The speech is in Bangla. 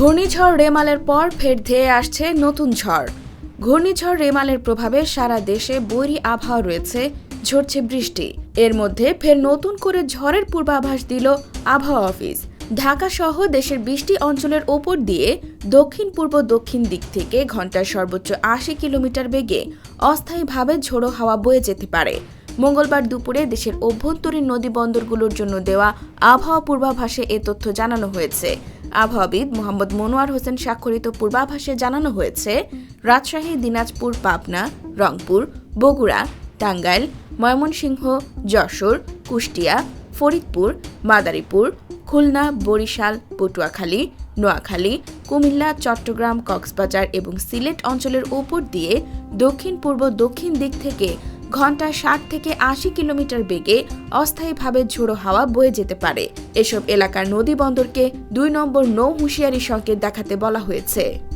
ঘূর্ণিঝড় রেমালের পর ফের ধেয়ে আসছে নতুন ঝড়। ঘূর্ণিঝড় রেমালের প্রভাবে সারা দেশে বৈরী আবহাওয়া রয়েছে, ঝরছে বৃষ্টি। এর মধ্যে ফের নতুন করে ঝড়ের পূর্বাভাস দিল আবহাওয়া অফিস। ঢাকা সহ দেশের বৃষ্টি অঞ্চলের ওপর দিয়ে দক্ষিণ পূর্ব দক্ষিণ দিক থেকে ঘন্টায় সর্বোচ্চ আশি কিলোমিটার বেগে অস্থায়ীভাবে ঝোড়ো হাওয়া বয়ে যেতে পারে। মঙ্গলবার দুপুরে দেশের অভ্যন্তরীণ নদী বন্দরগুলোর জন্য দেওয়া আবহাওয়া পূর্বাভাসে এ তথ্য জানানো হয়েছে। আবহাওয়াবিদ মোহাম্মদ মনোয়ার হোসেন স্বাক্ষরিত পূর্বাভাসে জানানো হয়েছে, রাজশাহী, দিনাজপুর, পাবনা, রংপুর, বগুড়া, টাঙ্গাইল, ময়মনসিংহ, যশোর, কুষ্টিয়া, ফরিদপুর, মাদারীপুর, খুলনা, বরিশাল, পটুয়াখালী, নোয়াখালী, কুমিল্লা, চট্টগ্রাম, কক্সবাজার এবং সিলেট অঞ্চলের উপর দিয়ে দক্ষিণ পূর্ব দক্ষিণ দিক থেকে ঘন্টায় ষাট থেকে আশি কিলোমিটার বেগে অস্থায়ীভাবে ঝোড়ো হাওয়া বয়ে যেতে পারে। এসব এলাকার নদী বন্দরকে দুই নম্বর নৌ হুঁশিয়ারি সংকেত দেখাতে বলা হয়েছে।